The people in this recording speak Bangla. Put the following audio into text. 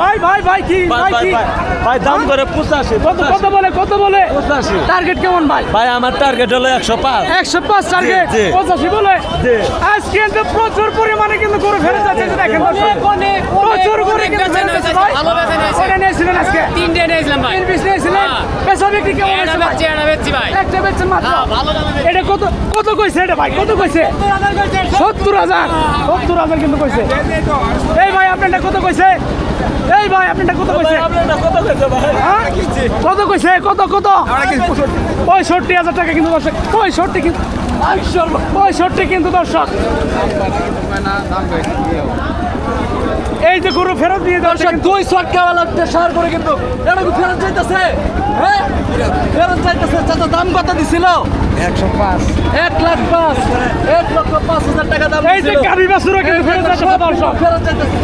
ভাই ভাই ভাই কি ভাই কি? ভাই দাম করে পঁচাশি কত কত বলে কত বলে? পঁচাশি। টার্গেট কেমন ভাই? ভাই আমার টার্গেট হলো একশো পাঁচ। একশো পাঁচ টার্গেট পঁচাশি বলে? জি। আজকে কিন্তু প্রচুর পরিমাণে কিন্তু গরু ফেরত যাচ্ছে দেখেন প্রচুর গরু কিন্তু ফেরত যাচ্ছে ভাই। নিয়েছিলেন আজকে। তিনটে নিয়েছিলাম ভাই। তিন পিস নিয়েছিলেন? হ্যাঁ। বিক্রি কেমন এটা হয়েছে ভাই? বেচছি বেচছি ভাই। একটা বেচছেন মাত্র? হ্যাঁ। এটা কত কত কইছে এটা ভাই? কত কইছে? সত্তর হাজার সত্তর। হাজার? কিন্তু কইছে। এই কত কইছে? এই ভাই আপনারটা কত কইছে? কত কইছে হ্যাঁ? কত কত কত? পঁয়ষট্টি হাজার টাকা কিন্তু দর্শক পঁয়ষট্টি কিন্তু পঁয়ষট্টি কিন্তু দর্শক। এই যে গরু ফেরত দিয়ে দর্শক দুই ছটকা ওয়ালা সার করে কিন্তু। এটা কি ফেরত চাইতেছে হ্যাঁ? ফেরত চাইতেছে চাচা দাম কত দিছিল? একশো পাঁচ। এক লাখ পাঁচ হাজার টাকা দাম এই যে। গাড়ি বাসুরা কিন্তু ফেরত যাচ্ছে দর্শক ফেরত চাইতেছে